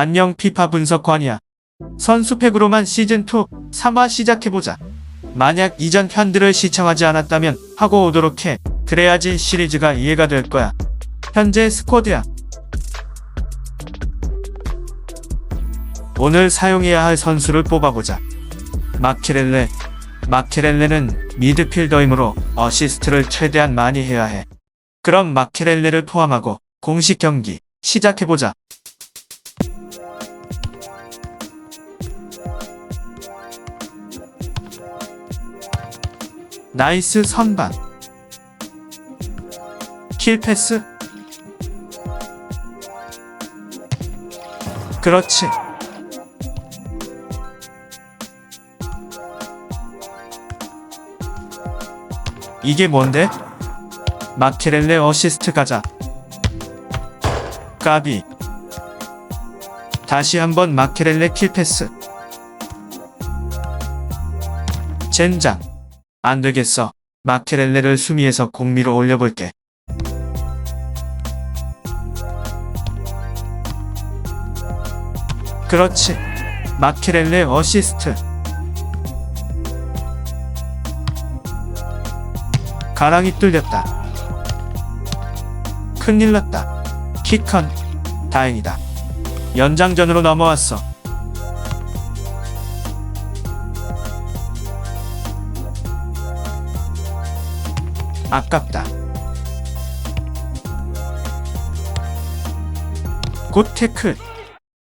안녕 피파 분석관이야. 선수팩으로만 시즌2 3화 시작해보자. 만약 이전 편들을 시청하지 않았다면 하고 오도록 해. 그래야지 시리즈가 이해가 될 거야. 현재 스쿼드야. 오늘 사용해야 할 선수를 뽑아보자. 마키렐레. 마키렐레는 미드필더이므로 어시스트를 최대한 많이 해야 해. 그럼 마키렐레를 포함하고 공식 경기 시작해보자. 나이스 선방. 킬 패스. 그렇지. 이게 뭔데? 마케렐레 어시스트 가자. 까비. 다시 한번 마케렐레 킬패스. 젠장. 안 되겠어. 마케렐레를 수미에서 공미로 올려볼게. 그렇지. 마케렐레 어시스트. 가랑이 뚫렸다. 큰일 났다. 키컨. 다행이다. 연장전으로 넘어왔어. 아깝다. 곧 태클.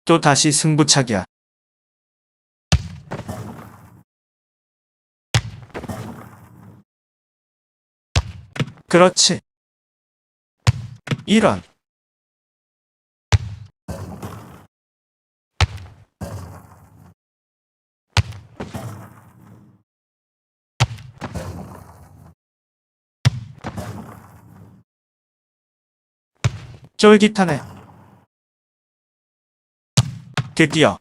또 다시 승부차기야. 그렇지. 이런. 쫄깃하네. 드디어.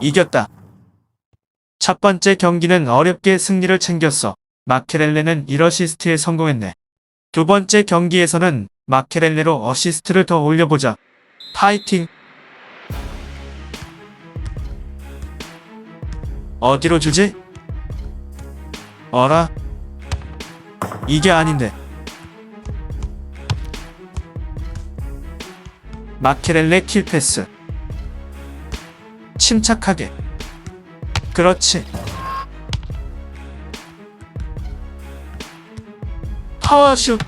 이겼다. 첫 번째 경기는 어렵게 승리를 챙겼어. 마케렐레는 1어시스트에 성공했네. 두 번째 경기에서는 마케렐레로 어시스트를 더 올려보자. 파이팅! 어디로 주지? 어라? 이게 아닌데. 마케렐레 킬패스. 침착하게. 그렇지. 파워슛.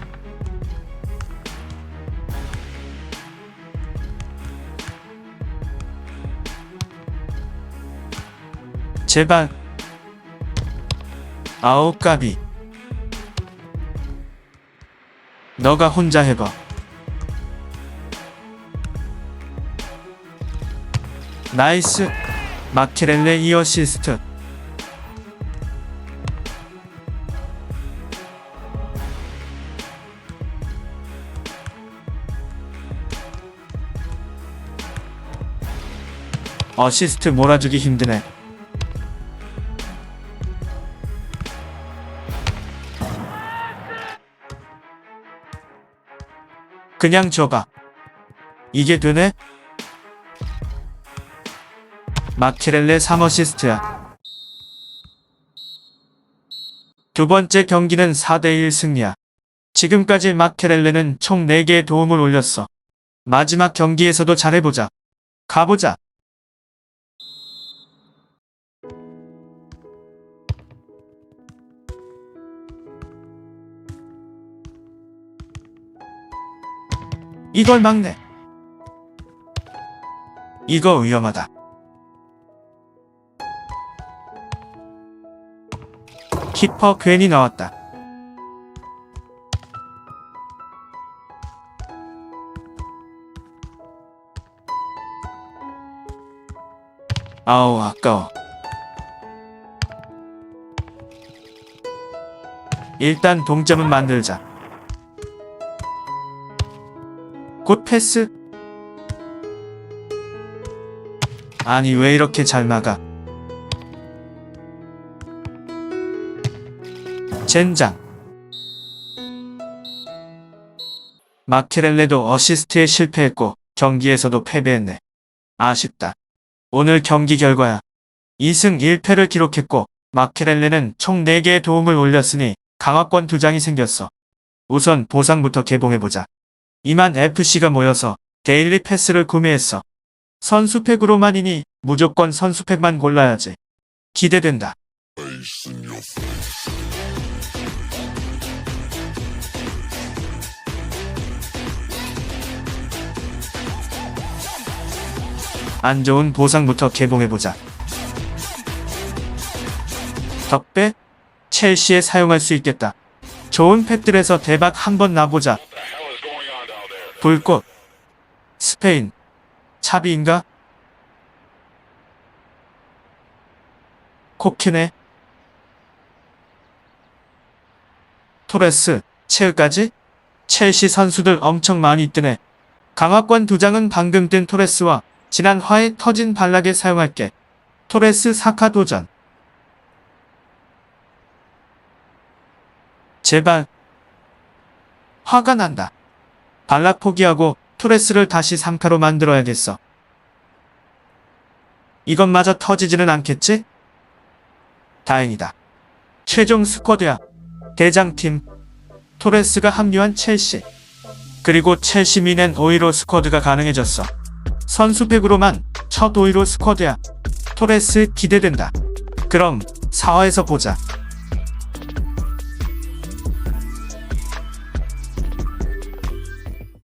제발. 아우 까비. 너가 혼자 해봐. 나이스. 마케렐레 이 어시스트. 어시스트 몰아주기 힘드네. 그냥 줘봐. 이게 되네? 마키렐레 3어시스트야. 두 번째 경기는 4대1 승리야. 지금까지 마케렐레는 총 4개의 도움을 올렸어. 마지막 경기에서도 잘해보자. 가보자. 이걸 막네. 이거 위험하다. 키퍼 괜히 나왔다. 아우 아까워. 일단 동점은 만들자. 곧 패스. 아니 왜 이렇게 잘 막아? 젠장. 마케렐레도 어시스트에 실패했고 경기에서도 패배했네. 아쉽다. 오늘 경기 결과야. 2승 1패를 기록했고 마케렐레는 총 4개의 도움을 올렸으니 강화권 두 장이 생겼어. 우선 보상부터 개봉해보자. 이만 FC가 모여서 데일리 패스를 구매했어. 선수팩으로만이니 무조건 선수팩만 골라야지. 기대된다. 안 좋은 보상부터 개봉해보자. 덕배? 첼시에 사용할 수 있겠다. 좋은 팩들에서 대박 한번 나보자. 불꽃. 스페인. 차비인가? 코키네. 토레스. 체우까지? 첼시 선수들 엄청 많이 뜨네. 강화권 두 장은 방금 뜬 토레스와 지난 화에 터진 발락에 사용할게. 토레스 사카 도전. 제발. 화가 난다. 발락 포기하고 토레스를 다시 3카로 만들어야겠어. 이것마저 터지지는 않겠지? 다행이다. 최종 스쿼드야. 대장팀. 토레스가 합류한 첼시. 그리고 첼시 미넨 오이로 스쿼드가 가능해졌어. 선수팩으로만 첫 오이로 스쿼드야. 토레스 기대된다. 그럼 4화에서 보자.